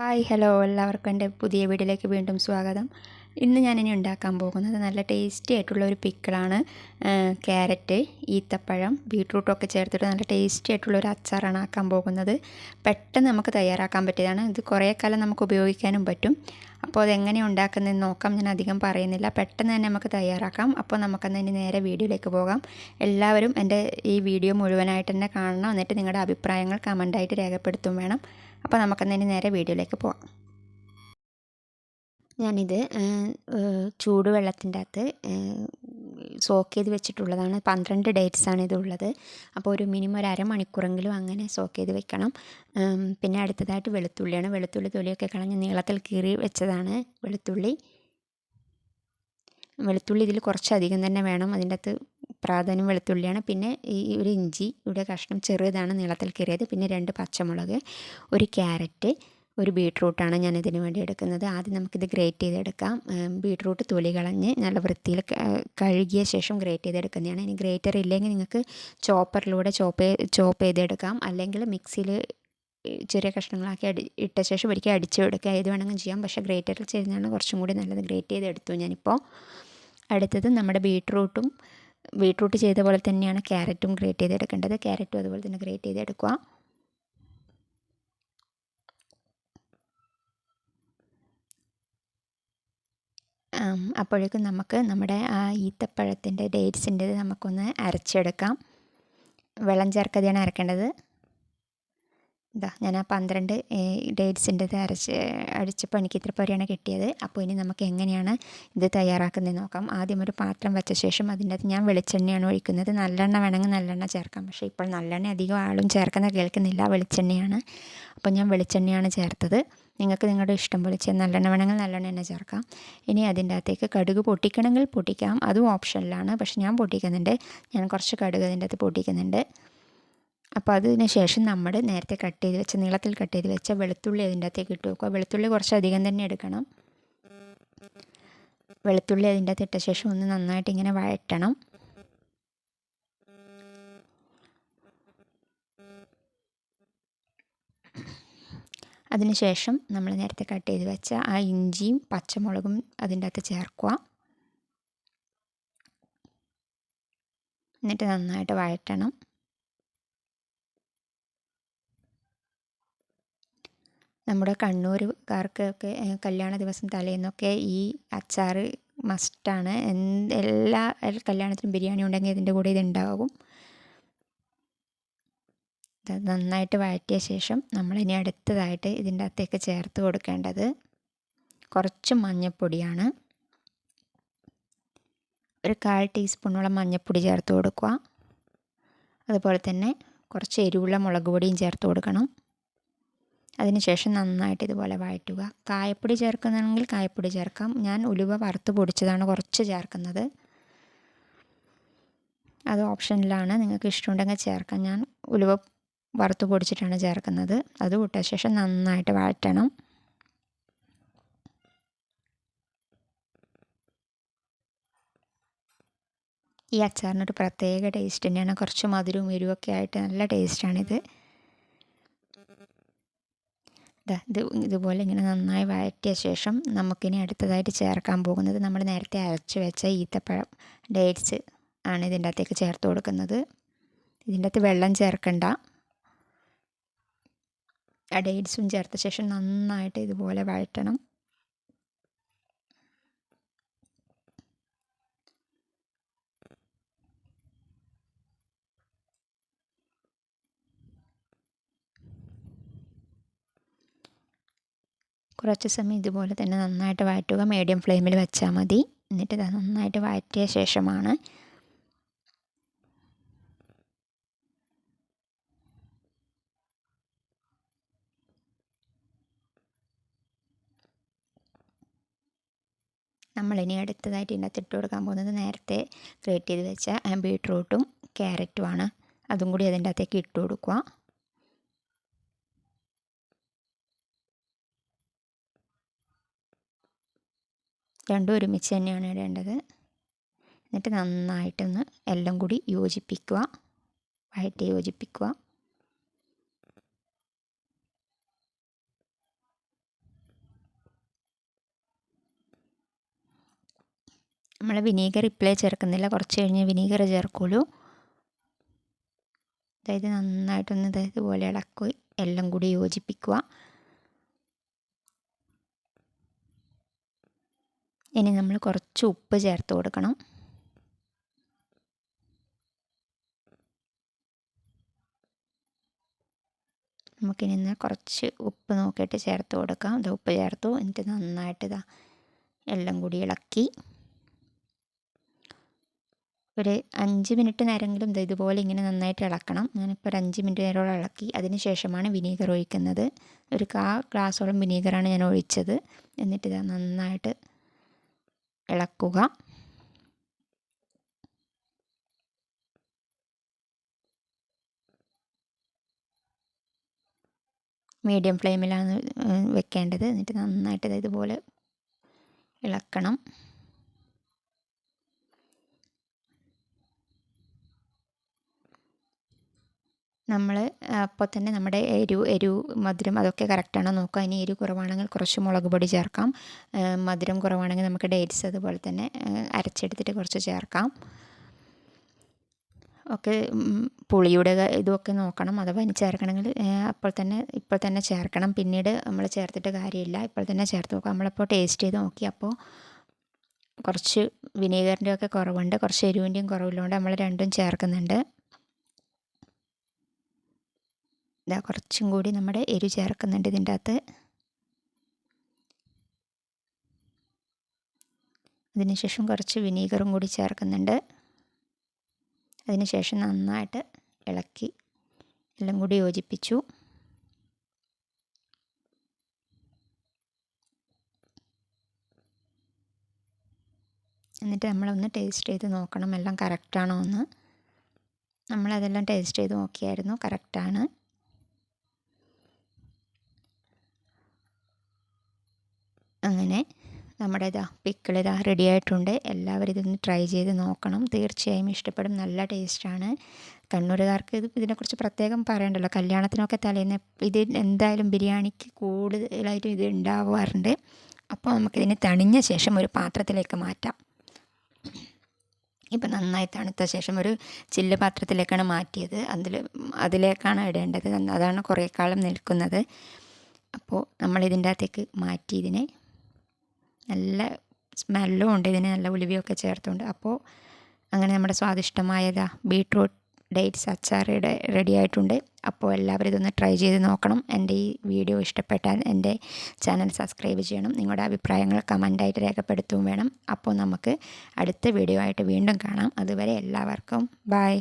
Hi hello. എല്ലാവർക്കും എന്റെ പുതിയ വീഡിയോയിലേക്ക് വീണ്ടും സ്വാഗതം. ഇന്ന് ഞാനിനി ഉണ്ടാക്കാൻ പോകുന്നത് നല്ല ടേസ്റ്റി ആയിട്ടുള്ള ഒരു പിക്കിളാണ്. ക്യാരറ്റ് ഈത്തപ്പഴം ബീട്രൂട്ടൊക്കെ ചേർത്തിട്ട് നല്ല ടേസ്റ്റി ആയിട്ടുള്ള ഒരു അച്ചാറാണ് ആക്കാൻ പോകുന്നത്. പെട്ടെന്ന് നമുക്ക് തയ്യാറാക്കാൻ പറ്റിയതാണ്. ഇത് കുറേ കാലം നമുക്ക് ഉപയോഗിക്കാനും പറ്റും. അപ്പോൾ അതെങ്ങനെ ഉണ്ടാക്കുന്നതെന്ന് നോക്കാം. ഞാൻ അധികം പറയുന്നില്ല. പെട്ടെന്ന് തന്നെ നമുക്ക് തയ്യാറാക്കാം. അപ്പോൾ നമുക്കന്ന് ഇനി നേരെ വീഡിയോയിലേക്ക് പോകാം. എല്ലാവരും എന്റെ ഈ വീഡിയോ മുഴുവനായിട്ട് തന്നെ കാണണം. എന്നിട്ട് നിങ്ങളുടെ അഭിപ്രായങ്ങൾ കമന്റായിട്ട് രേഖപ്പെടുത്തും വേണം. അപ്പോൾ നമുക്ക് ഇനി നേരെ വീഡിയോയിലേക്ക് പോവാം. ഞാനിത് ചൂടുവെള്ളത്തിന്റെ അകത്ത് സോക്ക് ചെയ്ത് വെച്ചിട്ടുള്ളതാണ്. പന്ത്രണ്ട് ഡേറ്റ്സാണ് ഇതുള്ളത്. അപ്പോൾ ഒരു മിനിമം ഒരു അരമണിക്കൂറെങ്കിലും അങ്ങനെ സോക്ക് ചെയ്ത് വെക്കണം. പിന്നെ അടുത്തതായിട്ട് വെളുത്തുള്ളിയാണ്. വെളുത്തുള്ളി തൊലിയൊക്കെ കളഞ്ഞ് നീളത്തിൽ കീറി വെച്ചതാണ് വെളുത്തുള്ളി. വെളുത്തുള്ളി ഇതിൽ കുറച്ചധികം തന്നെ വേണം. അതിന്റെ അകത്ത് പ്രാധാന്യം വെളുത്തുള്ളിയാണ്. പിന്നെ ഈ ഒരു ഇഞ്ചി ഇവിടെ കഷ്ണം ചെറിയതാണ് നീളത്തിൽ കീറിയത്. പിന്നെ രണ്ട് പച്ചമുളക് ഒരു ക്യാരറ്റ് ഒരു ബീട്രൂട്ടാണ് ഞാൻ ഇതിന് വേണ്ടി എടുക്കുന്നത്. ആദ്യം നമുക്കിത് ഗ്രേറ്റ് ചെയ്തെടുക്കാം. ബീട്രൂട്ട് തൊലി കളഞ്ഞ് നല്ല വൃത്തിയിൽ കഴുകിയ ശേഷം ഗ്രേറ്റ് ചെയ്തെടുക്കുന്നതാണ്. ഇനി ഗ്രേറ്റർ ഇല്ലെങ്കിൽ നിങ്ങൾക്ക് ചോപ്പറിലൂടെ ചോപ്പ് ചോപ്പ് ചെയ്തെടുക്കാം. അല്ലെങ്കിൽ മിക്സിയിൽ ചെറിയ കഷ്ണങ്ങളാക്കി അടി ഇട്ട ശേഷം ഒരിക്കൽ അടിച്ചെടുക്കുക ഏത് വേണമെങ്കിലും ചെയ്യാം. പക്ഷേ ഗ്രേറ്ററിൽ ചെയ്യുന്നതാണ് കുറച്ചും കൂടി നല്ലത്. ഗ്രേറ്റ് ചെയ്തെടുത്തു ഞാനിപ്പോൾ. അടുത്തത് നമ്മുടെ ബീട്രൂട്ടും ബീട്രൂട്ട് ചെയ്ത പോലെ തന്നെയാണ് ക്യാരറ്റും ഗ്രേറ്റ് ചെയ്തെടുക്കേണ്ടത്. ക്യാരറ്റും അതുപോലെ തന്നെ ഗ്രേറ്റ് ചെയ്തെടുക്കുക. അപ്പോഴേക്കും നമുക്ക് നമ്മുടെ ആ ഈത്തപ്പഴത്തിന്റെ ഡേറ്റ്സിന്റെ നമുക്കൊന്ന് അരച്ചെടുക്കാം. വെള്ളം ചേർക്കാതെയാണ് അരക്കേണ്ടത്. ഇതാ ഞാൻ ആ പന്ത്രണ്ട് ഡേറ്റ്സിന്റെത് അരച്ച് അടിച്ചപ്പോൾ എനിക്ക് ഇത്ര പോരെയാണ് കിട്ടിയത്. അപ്പോൾ ഇനി നമുക്ക് എങ്ങനെയാണ് ഇത് തയ്യാറാക്കുന്നത് നോക്കാം. ആദ്യം ഒരു പാത്രം വെച്ച ശേഷം അതിന്റെ അകത്ത് ഞാൻ വെളിച്ചെണ്ണയാണ് ഒഴിക്കുന്നത്. നല്ലെണ്ണ വേണമെങ്കിൽ നല്ലെണ്ണ ചേർക്കാം. പക്ഷേ ഇപ്പോൾ നല്ലെണ്ണ അധികം ആളും ചേർക്കുന്ന കേൾക്കുന്നില്ല. വെളിച്ചെണ്ണയാണ്. അപ്പോൾ ഞാൻ വെളിച്ചെണ്ണയാണ് ചേർത്തത്. നിങ്ങൾക്ക് നിങ്ങളുടെ ഇഷ്ടം പോലെ ചെയ്യാം. നല്ലെണ്ണ വേണമെങ്കിൽ നല്ലെണ്ണ തന്നെ ചേർക്കാം. ഇനി അതിന്റെ അകത്തേക്ക് കടുക് പൊട്ടിക്കണമെങ്കിൽ പൊട്ടിക്കാം. അതും ഓപ്ഷനിലാണ്. പക്ഷേ ഞാൻ പൊട്ടിക്കുന്നുണ്ട്. ഞാൻ കുറച്ച് കടുക് അതിന്റെ അകത്ത് പൊട്ടിക്കുന്നുണ്ട്. അപ്പോൾ അതിന് ശേഷം നമ്മൾ നേരത്തെ കട്ട് ചെയ്ത് വെച്ച നീളത്തിൽ കട്ട് ചെയ്ത് വെച്ച വെളുത്തുള്ളി അതിന്റെ അകത്തേക്ക് ഇട്ട് വെക്കുക. വെളുത്തുള്ളി കുറച്ച് അധികം തന്നെ എടുക്കണം. വെളുത്തുള്ളി അതിന്റെ അകത്ത് ഇട്ട ശേഷം ഒന്ന് നന്നായിട്ട് ഇങ്ങനെ വഴറ്റണം. അതിനുശേഷം നമ്മൾ നേരത്തെ കട്ട് ചെയ്ത് വെച്ച ആ ഇഞ്ചിയും പച്ചമുളകും അതിന്റെ അകത്ത് ചേർക്കുക. എന്നിട്ട് നന്നായിട്ട് വഴറ്റണം. നമ്മുടെ കണ്ണൂരുകാർക്കൊക്കെ കല്യാണ ദിവസം തലേന്നൊക്കെ ഈ അച്ചാർ മസ്റ്റാണ്. എല്ലാ കല്യാണത്തിനും ബിരിയാണി ഉണ്ടെങ്കിൽ ഇതിന്റെ കൂടെ ഇതുണ്ടാകും നന്നായിട്ട് വഴറ്റിയ ശേഷം നമ്മളിനി അടുത്തതായിട്ട് ഇതിന്റെ അകത്തേക്ക് ചേർത്ത് കൊടുക്കേണ്ടത് കുറച്ച് മഞ്ഞൾപ്പൊടിയാണ് ഒരു കാൽ ടീസ്പൂണോളം മഞ്ഞൾപ്പൊടി ചേർത്ത് കൊടുക്കുക. അതുപോലെ തന്നെ കുറച്ച് എരിവുള്ള മുളക് പൊടിയും ചേർത്ത് കൊടുക്കണം. അതിനുശേഷം നന്നായിട്ട് ഇതുപോലെ വഴറ്റുക. കായപ്പൊടി ചേർക്കുന്നുണ്ടെങ്കിൽ കായപ്പൊടി ചേർക്കാം. ഞാൻ ഉലുവ വറുത്ത് പൊടിച്ചതാണ് കുറച്ച് ചേർക്കുന്നത്. അത് ഓപ്ഷനിലാണ്. നിങ്ങൾക്ക് ഇഷ്ടമുണ്ടെങ്കിൽ ചേർക്കാം. ഞാൻ ഉലുവ വറുത്ത് പൊടിച്ചിട്ടാണ് ചേർക്കുന്നത്. അത് കൂട്ടിയ ശേഷം നന്നായിട്ട് വഴറ്റണം. ഈ അച്ചാറിനൊരു പ്രത്യേക ടേസ്റ്റ് തന്നെയാണ്. കുറച്ച് മധുരവും എരിവൊക്കെ ആയിട്ട് നല്ല ടേസ്റ്റാണിത് ഇത് ഇതുപോലെ ഇങ്ങനെ നന്നായി വഴറ്റിയ ശേഷം നമുക്കിനി അടുത്തതായിട്ട് ചേർക്കാൻ പോകുന്നത് നമ്മൾ നേരത്തെ അരച്ച് വെച്ച ഈത്തപ്പഴം ഡേറ്റ്സ് ആണ് ഇതിന്റെ അകത്തേക്ക് ചേർത്ത് കൊടുക്കുന്നത്. ഇതിന്റെ അകത്ത് വെള്ളം ചേർക്കണ്ട. ആ ഡേറ്റ്സും ചേർത്ത ശേഷം നന്നായിട്ട് ഇതുപോലെ വഴറ്റണം. കുറച്ച് സമയം ഇതുപോലെ തന്നെ നന്നായിട്ട് വഴറ്റുക. മീഡിയം ഫ്ലെയിമിൽ വെച്ചാൽ മതി. എന്നിട്ട് ഇത് നന്നായിട്ട് വഴറ്റിയ ശേഷമാണ് നമ്മൾ നമ്മളിനി അടുത്തതായിട്ട് ഇതിനകത്ത് ഇട്ട് കൊടുക്കാൻ പോകുന്നത് നേരത്തെ ഗ്രേറ്റ് ചെയ്ത് വെച്ച ബീട്രൂട്ടും ക്യാരറ്റുമാണ് അതും കൂടി അതിന്റെ അകത്തേക്ക് ഇട്ട് കൊടുക്കുക. രണ്ടും ഒരുമിച്ച് തന്നെയാണ് ഇടേണ്ടത്. എന്നിട്ട് നന്നായിട്ടൊന്ന് എല്ലാം കൂടി യോജിപ്പിക്കുക. വഴറ്റി യോജിപ്പിക്കുക. നമ്മൾ വിനീഗർ ഇപ്പോഴേ ചേർക്കുന്നില്ല. കുറച്ച് കഴിഞ്ഞ് വിനീഗർ ചേർക്കുള്ളൂ. അതായത് നന്നായിട്ടൊന്ന് ഇതേപോലെ ഇളക്കി എല്ലാം കൂടി യോജിപ്പിക്കുക. ഇനി നമ്മൾ കുറച്ച് ഉപ്പ് ചേർത്ത് കൊടുക്കണം. നമുക്കിനി ഇന്ന് കുറച്ച് ഉപ്പ് നോക്കിയിട്ട് ചേർത്ത് കൊടുക്കാം. ഇത് ഉപ്പ് ചേർത്തു. എന്നിട്ട് നന്നായിട്ട് ഇതാ എല്ലാം കൂടി ഇളക്കി. ഒരു അഞ്ച് മിനിറ്റ് നേരമെങ്കിലും ഇത് ഇതുപോലെ ഇങ്ങനെ നന്നായിട്ട് ഇളക്കണം. ഞാനിപ്പോൾ ഒരു അഞ്ച് മിനിറ്റ് നേരോളം ഇളക്കി. അതിന് ശേഷമാണ് വിനീഗർ ഒഴിക്കുന്നത്. ഒരു കാ ഗ്ലാസോളം വിനീഗറാണ് ഞാൻ ഒഴിച്ചത്. എന്നിട്ട് നന്നായിട്ട് ഇളക്കുക. മീഡിയം ഫ്ലെയിമിലാണ് വെക്കേണ്ടത്. എന്നിട്ട് നന്നായിട്ട് ഇതുപോലെ ഇളക്കണം. നമ്മൾ അപ്പോൾ തന്നെ നമ്മുടെ എരു എരു മധുരം അതൊക്കെ കറക്റ്റാണോ നോക്കുക. ഇനി എരു കുറവാണെങ്കിൽ കുറച്ച് മുളക് പൊടി ചേർക്കാം. മധുരം കുറവാണെങ്കിൽ നമുക്ക് ഡേറ്റ്സ് അതുപോലെ തന്നെ അരച്ചെടുത്തിട്ട് കുറച്ച് ചേർക്കാം. ഒക്കെ പുളിയുടെ ഇതുമൊക്കെ നോക്കണം. അഥവാ ഇനി ചേർക്കണമെങ്കിൽ അപ്പോൾ തന്നെ ഇപ്പോൾ തന്നെ ചേർക്കണം. പിന്നീട് നമ്മൾ ചേർത്തിട്ട് കാര്യമില്ല. ഇപ്പോൾ തന്നെ ചേർത്ത് നോക്കാം. നമ്മളിപ്പോൾ ടേസ്റ്റ് ചെയ്ത് നോക്കി. അപ്പോൾ കുറച്ച് വിനീഗറിന്റെ ഒക്കെ കുറവുണ്ട്. കുറച്ച് എരിവിന്റെയും കുറവുള്ളതുകൊണ്ട് നമ്മൾ രണ്ടും ചേർക്കുന്നുണ്ട്. ഇതാ കുറച്ചും കൂടി നമ്മുടെ എരി ചേർക്കുന്നുണ്ട് ഇതിന്റെ അകത്ത്. അതിനുശേഷം കുറച്ച് വിനീഗറും കൂടി ചേർക്കുന്നുണ്ട്. അതിനുശേഷം നന്നായിട്ട് ഇളക്കി എല്ലാം കൂടി യോജിപ്പിച്ചു. എന്നിട്ട് നമ്മളൊന്ന് ടേസ്റ്റ് ചെയ്ത് നോക്കണം എല്ലാം കറക്റ്റാണോ എന്ന്. നമ്മളതെല്ലാം ടേസ്റ്റ് ചെയ്ത് നോക്കിയായിരുന്നു കറക്റ്റാണ്. അങ്ങനെ നമ്മുടെ ഇതാ പിക്കിൾ ഇതാ റെഡി ആയിട്ടുണ്ട്. എല്ലാവരും ഇതൊന്ന് ട്രൈ ചെയ്ത് നോക്കണം. തീർച്ചയായും ഇഷ്ടപ്പെടും. നല്ല ടേസ്റ്റാണ് കണ്ണൂരുകാർക്ക് ഇത് ഇതിനെക്കുറിച്ച് പ്രത്യേകം പറയണ്ടല്ലോ. കല്യാണത്തിനൊക്കെ തലേന്ന് ഇത് എന്തായാലും ബിരിയാണിക്ക് കൂടുതലായിട്ടും ഇത് ഉണ്ടാവാറുണ്ട്. അപ്പോൾ നമുക്കിതിന് തണിഞ്ഞ ശേഷം ഒരു പാത്രത്തിലേക്ക് മാറ്റാം. ഇപ്പം നന്നായി തണുത്ത ശേഷം ഒരു ചില്ല് പാത്രത്തിലേക്കാണ് മാറ്റിയത്. അതിൽ അതിലേക്കാണ് ഇടേണ്ടത്. അതാണ് കുറേ കാലം നിൽക്കുന്നത്. അപ്പോൾ നമ്മളിതിന്റെ അകത്തേക്ക് മാറ്റി ഇതിനെ നല്ല സ്മെല്ലും ഉണ്ട് ഇതിന് നല്ല ഉലുവയൊക്കെ ചേർത്തുണ്ട്. അപ്പോൾ അങ്ങനെ നമ്മുടെ സ്വാദിഷ്ടമായതാ ബീട്രൂട്ട് ഡേറ്റ്സ് അച്ചാർ റെഡി ആയിട്ടുണ്ട്. അപ്പോൾ എല്ലാവരും ഇതൊന്ന് ട്രൈ ചെയ്ത് നോക്കണം. എന്റെ ഈ വീഡിയോ ഇഷ്ടപ്പെട്ടാൽ എന്റെ ചാനൽ സബ്സ്ക്രൈബ് ചെയ്യണം. നിങ്ങളുടെ അഭിപ്രായങ്ങൾ കമന്റായിട്ട് രേഖപ്പെടുത്തുകയും വേണം. അപ്പോൾ നമുക്ക് അടുത്ത വീഡിയോ ആയിട്ട് വീണ്ടും കാണാം. അതുവരെ എല്ലാവർക്കും ബായ്